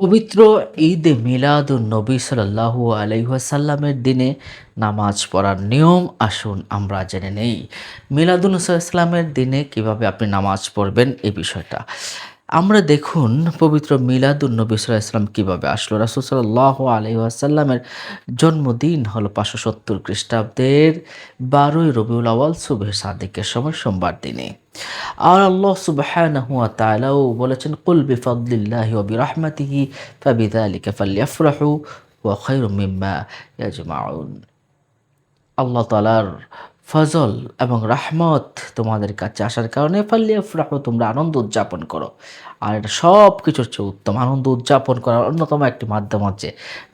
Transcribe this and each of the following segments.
পবিত্র ঈদ মিলাদুন নবী সাল্লাহু আলাইসাল্লামের দিনে নামাজ পড়ার নিয়ম আসুন আমরা জেনে নেই। মিলাদুন ইসলামের দিনে কীভাবে আপনি নামাজ পড়বেন এই বিষয়টা। আমরা দেখুন পবিত্র মিলাদুন নবী সাল্লাহ ইসলাম কীভাবে আসলো। রাসুল সাল্লাহ আলহিহাসাল্লামের জন্মদিন হলো পাঁচশো সত্তর খ্রিস্টাব্দের বারোই রবিউল আওয়াল সুবেহ সাদিকের সময় সোমবার দিনে। আর আল্লাহ সুবহানাহু ওয়া তাআলাও বলেছেন কুল বিফাদলিল্লাহি ওয়া বিরহমাতিহি ফাবিযালিকা ফালইফরাহু ওয়া খায়রুম মিম্মা ইয়াজমাউন আল্লাহ তাআলার ফজল এবং রাহমত তোমাদের কাছে আসার কারণে ফাল্লিয়াফরাহু তোমরা আনন্দ উদযাপন করো। আর এটা সব কিছুর চেয়ে উত্তম। আনন্দ উদযাপন করার অন্যতম একটি মাধ্যম হচ্ছে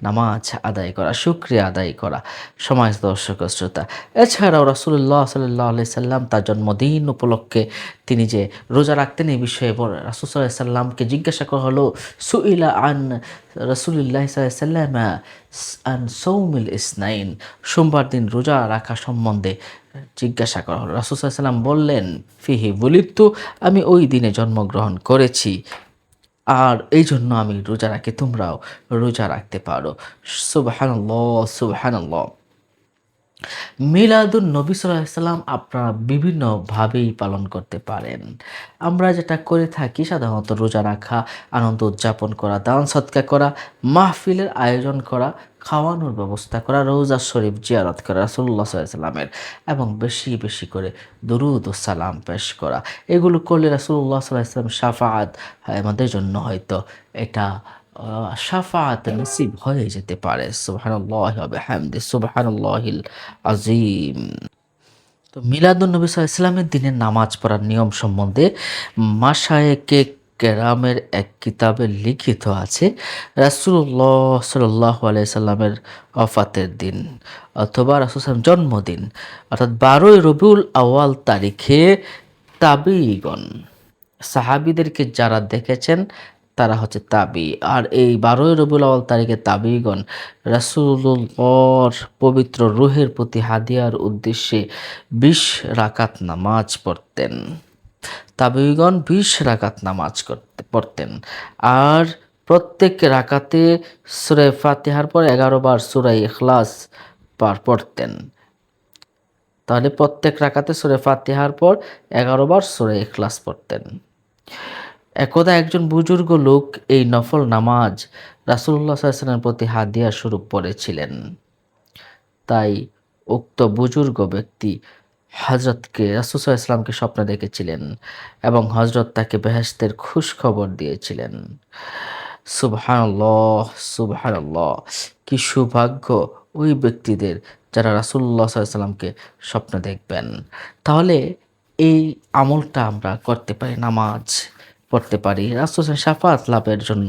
নামাজ আদায় করা, শুক্রিয়া আদায় করা, সমাজ দর্শক শ্রোতা। এছাড়াও রাসুল্লাহ সাল্লাহ আলি সাল্লাম তার জন্মদিন উপলক্ষে তিনি যে রোজা রাখতেন, এই বিষয়ে রাসুল সাল্লাহ সাল্লামকে জিজ্ঞাসা করা হলো, সুইলা আন রসুল্লাহ সাল্লাম আন সৌমিল ইসনাইন, সোমবার দিন রোজা রাখা সম্বন্ধে জিজ্ঞাসা করা হলো। রাসুল সাল্লাম বললেন, ফিহি বলিত্তু আমি ওই দিনে জন্মগ্রহণ করেছি। আর এই জন্য আমি রোজা রাখি, তোমরাও রোজা রাখতে পারো। সুবাহান্লাহ সুবাহান্লাহ মিলাদুন নবী সাল্লাম আপনারা বিভিন্নভাবেই পালন করতে পারেন। আমরা যেটা করে থাকি সাধারণত রোজা রাখা, আনন্দ উদযাপন করা, দান সৎকা করা, মাহফিলের আয়োজন করা, খাওয়ানোর ব্যবস্থা করা, রোজা শরীফ জিয়ারত করা রাসুল্লাহ সাল্লামের এবং বেশি বেশি করে দরুদ ও সালাম পেশ করা। এগুলো করলে রাসুল্লাহ সাল্লাহ সাল্লাম সাফাত আমাদের জন্য হয়তো এটা সাফাত নসিব হয়ে যেতে পারে। সুবাহানুল্লাহ হামদি আজিম তো মিলাদুলনবী ইসলামের দিনে নামাজ পড়ার নিয়ম সম্বন্ধে মাসায়েকে কেরামের এক কিতাবে লিখিত আছে রাসুল্লাহ সাল্লাহ আলাইসাল্লামের অফাতের দিন অথবা রাসুলাম জন্মদিন, অর্থাৎ বারোই রবিউল আওয়াল তারিখে তাবিগণ। সাহাবিদেরকে যারা দেখেছেন তারা হচ্ছে তাবি। আর এই বারোই রবিউল আওয়াল তারিখে তাবিগণ রাসুল্লর পবিত্র রুহের প্রতি হাদিয়ার উদ্দেশ্যে বিশ রাকাত নামাজ পড়তেন। তাবিগণ বিশ রাকাত নামাজ করতে, পড়তেন। আর প্রত্যেক রাকাতে সুরে ফাতিহার পর এগারো বার সুরাই ইখলাস পার পড়তেন। তাহলে প্রত্যেক রাকাতে সুরে ফাতিহার পর এগারো বার সুরে ইখলাস পড়তেন। একদা একজন বুজুর্গ লোক এই নফল নামাজ রাসুল্লাহ সাল্লামের প্রতি হাদিয়া স্বরূপ করেছিলেন তাই উক্ত বুজুর্গ ব্যক্তি হজরতকে রাসুসাহ ইসলামকে স্বপ্ন দেখেছিলেন এবং হজরত তাকে বেহেস্তের খুশ খবর দিয়েছিলেন। সুবহানাল্লাহ সুবহানাল্লাহ, কি সৌভাগ্য ওই ব্যক্তিদের যারা রাসুল্লাহ সাল্লামকে স্বপ্ন দেখবেন। তাহলে এই আমলটা আমরা করতে পারি নামাজ। পড়তে পারি। রাসুল সাফাত লাভের জন্য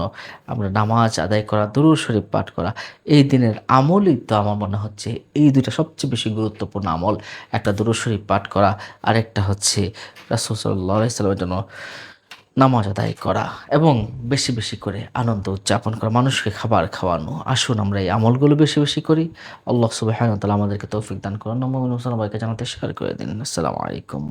আমরা নামাজ আদায় করা দুরুর শরীফ পাঠ করা, এই দিনের আমলই তো আমার মনে হচ্ছে এই দুইটা সবচেয়ে বেশি গুরুত্বপূর্ণ আমল। একটা দুরুর শরীফ পাঠ করা, আরেকটা হচ্ছে রাসুল সাল্লাহ সাল্লামের জন্য নামাজ আদায় করা এবং বেশি বেশি করে আনন্দ উদযাপন করা, মানুষকে খাবার খাওয়ানো। আসুন আমরা এই আমলগুলো বেশি বেশি করি। আল্লাহ সুবাহ আমাদেরকে তৌফিক দান করেন। নমস্কার জানাতে শেয়ার করে দিন। আসসালামু আলাইকুম।